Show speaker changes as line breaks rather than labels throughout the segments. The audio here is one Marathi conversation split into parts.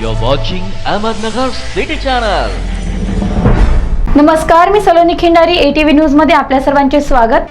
You're watching Ahmednagar City Channel.
नमस्कार मी सलोनी खिंडारी एटीव्ही न्यूजमध्ये आपल्या सर्वांचे स्वागत.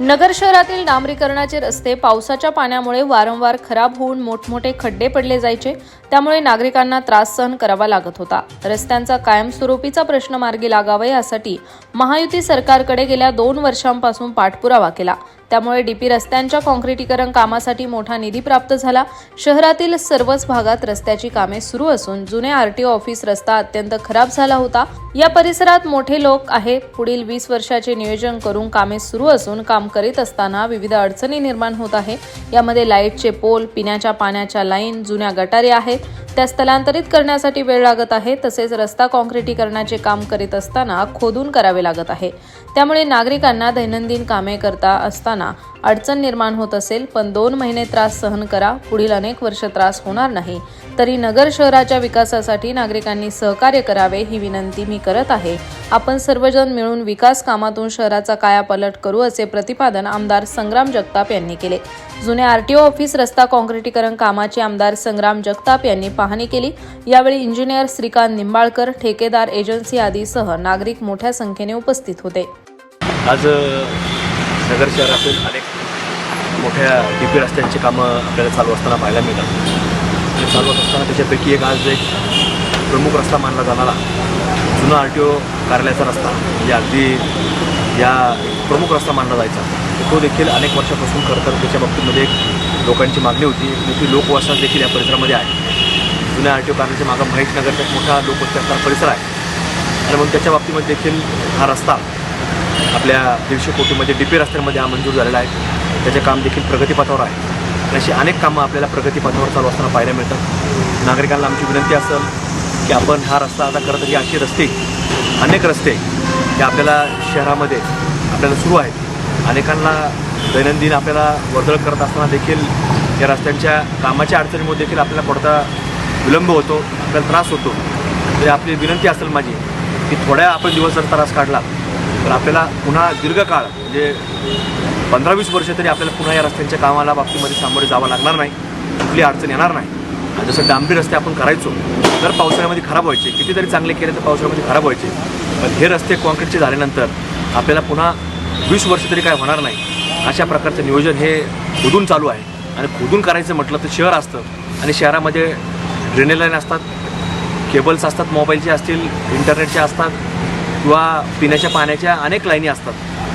नगर शहरातील डांबरीकरणाचे रस्ते पावसाच्या पाण्यामुळे वारंवार खराब होऊन मोठमोठे खड्डे पडले जायचे. त्यामुळे नागरिकांना त्रास सहन करावा लागत होता. रस्त्यांचा कायमस्वरूपीचा प्रश्न मार्गी लागावा यासाठी महायुती सरकारकडे गेल्या दोन वर्षांपासून पाठपुरावा केला. त्यामुळे डीपी रस्त्यांच्या काँक्रिटीकरण कामासाठी मोठा निधी प्राप्त झाला. शहरातील सर्वच भागात रस्त्याची कामे सुरू असून जुने आरटीओ ऑफिस रस्ता अत्यंत खराब झाला होता. या परिसरात मोठे लोक आहे. पुढील वीस वर्षाचे नियोजन करून कामे सुरू असून काम करीत असताना विविध अडचणी निर्माण होत आहे. यामध्ये लाईटचे पोल पिण्याच्या पाण्याच्या लाईन जुन्या गटारे आहेत. त्या स्थलांतरित करण्यासाठी वेळ लागत आहे. तसेच रस्ता काँक्रिटीकरणाचे काम करीत असताना खोदून करावे लागत आहे. त्यामुळे नागरिकांना दैनंदिन कामे करता असताना अडचण निर्माण होत असेल पण दोन महिने त्रास सहन करा. पुढील अनेक वर्ष त्रास होणार नाही. तरी नगर शहराच्या विकासासाठी नागरिकांनी सहकार्य करावे ही विनंती मी करत आहे. आपण सर्वजण मिळून विकास कामातून शहराचा कायापालट करू असे प्रतिपादन आमदार संग्राम जगताप यांनी केले. जुने आरटीओ ऑफिस रस्ता काँक्रिटीकरण कामाची आमदार संग्राम जगताप यांनी पाहणी केली. यावेळी इंजिनियर श्रीकांत निंबाळकर ठेकेदार एजन्सी आदीसह नागरिक मोठ्या संख्येने उपस्थित होते.
आज नगर शहरातील अनेक मोठ्या डी पी रस्त्यांची कामं आपल्याला चालू असताना पाहायला मिळतात. आणि चालू असताना त्याच्यापैकी एक आज एक प्रमुख रस्ता मानला जाणारा जुना आर टी ओ कार्यालयाचा रस्ता. म्हणजे अगदी या प्रमुख रस्ता मानला जायचा. तो देखील अनेक वर्षापासून खरं तर त्याच्या बाबतीमध्ये एक लोकांची मागणी होती मोठी लोकवसाहत देखील या परिसरामध्ये आहे. जुन्या आर टी ओ कार्यालयाच्या मागं महेश नगरचा एक मोठा लोकवस्ती परिसर आहे. आणि म्हणून त्याच्या बाबतीमध्ये देखील हा रस्ता आपल्या दीडशे कोटीमध्ये डी पी रस्त्यांमध्ये हा मंजूर झालेला आहे. त्याचे काम देखील प्रगतीपथावर आहे. अशी अनेक कामं आपल्याला प्रगतीपथावर चालू असताना पाहायला मिळतात. नागरिकांना आमची विनंती असेल की आपण हा रस्ता आता करत तर ही अशी रस्ते अनेक रस्ते हे आपल्याला शहरामध्ये आपल्याला सुरू आहेत. अनेकांना दैनंदिन आपल्याला वर्दळ करत असताना देखील या रस्त्यांच्या कामाच्या अडचणीमुळे देखील आपल्याला पडता विलंब होतो आपल्याला त्रास होतो. तरी आपली विनंती असेल माझी की थोड्या आपण दिवस जर त्रास काढला तर आपल्याला पुन्हा दीर्घकाळ म्हणजे पंधरा वीस वर्ष तरी आपल्याला पुन्हा या रस्त्यांच्या कामाला बाबतीमध्ये सामोरे जावं लागणार नाही. कुठली अडचण येणार नाही. आणि जसं डांबरी रस्ते आपण करायचो तर पावसाळ्यामध्ये खराब व्हायचे. कितीतरी चांगले केले तर पावसाळ्यामध्ये खराब व्हायचे. पण हे रस्ते कॉन्क्रीटचे झाल्यानंतर आपल्याला पुन्हा वीस वर्ष तरी काय होणार नाही. अशा प्रकारचं नियोजन हे खोदून चालू आहे. आणि खोदून करायचं म्हटलं तर शहर असतं. आणि शहरामध्ये ड्रेनेज लाईन असतात केबल्स असतात मोबाईलचे असतील इंटरनेटचे असतात किंवा पिण्याच्या पाण्याच्या अनेक लाईनी असतात.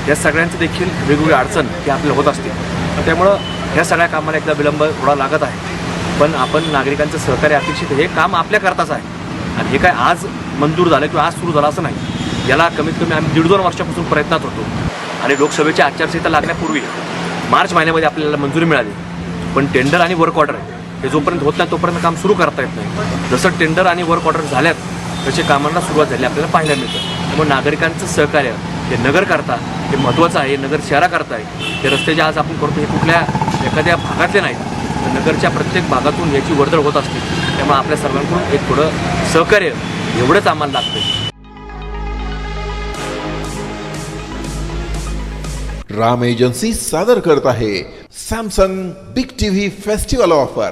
या सगळ्यांचं देखील वेगवेगळी अडचण ही आपल्याला होत असते. तर त्यामुळं ह्या सगळ्या कामाला एकदा विलंब थोडा लागत आहे. पण आपण नागरिकांचं सहकार्य अपेक्षित हे काम आपल्या करताच आहे. आणि हे काय आज मंजूर झालं किंवा आज सुरू झालं असं नाही. याला कमीत कमी आम्ही दीड दोन वर्षापासून प्रयत्नात होतो. आणि लोकसभेची आचारसंहिता लागण्यापूर्वी मार्च महिन्यामध्ये आपल्याला मंजुरी मिळाली. पण टेंडर आणि वर्क ऑर्डर हे जोपर्यंत होत नाही तोपर्यंत काम सुरू करता येत नाही. जसं टेंडर आणि वर्क ऑर्डर झाल्यात तसे कामांना सुरुवात झाली आपल्याला पाहायला मिळतं. त्यामुळे नागरिकांचं सहकार्य हे नगर करता हे महत्त्वाचं आहे नगर शहराकरता आहे. हे रस्ते जे आज आपण करतो हे कुठल्या एखाद्या भागातले नाहीत. तर नगरच्या प्रत्येक भागातून याची वर्दळ होत असते. त्यामुळे आपल्या सर्वांकडून एक थोडं सहकार्य एवढंच आम्हाला लागतं
राम एजन्सी सादर करत आहे Samsung big TV festival offer.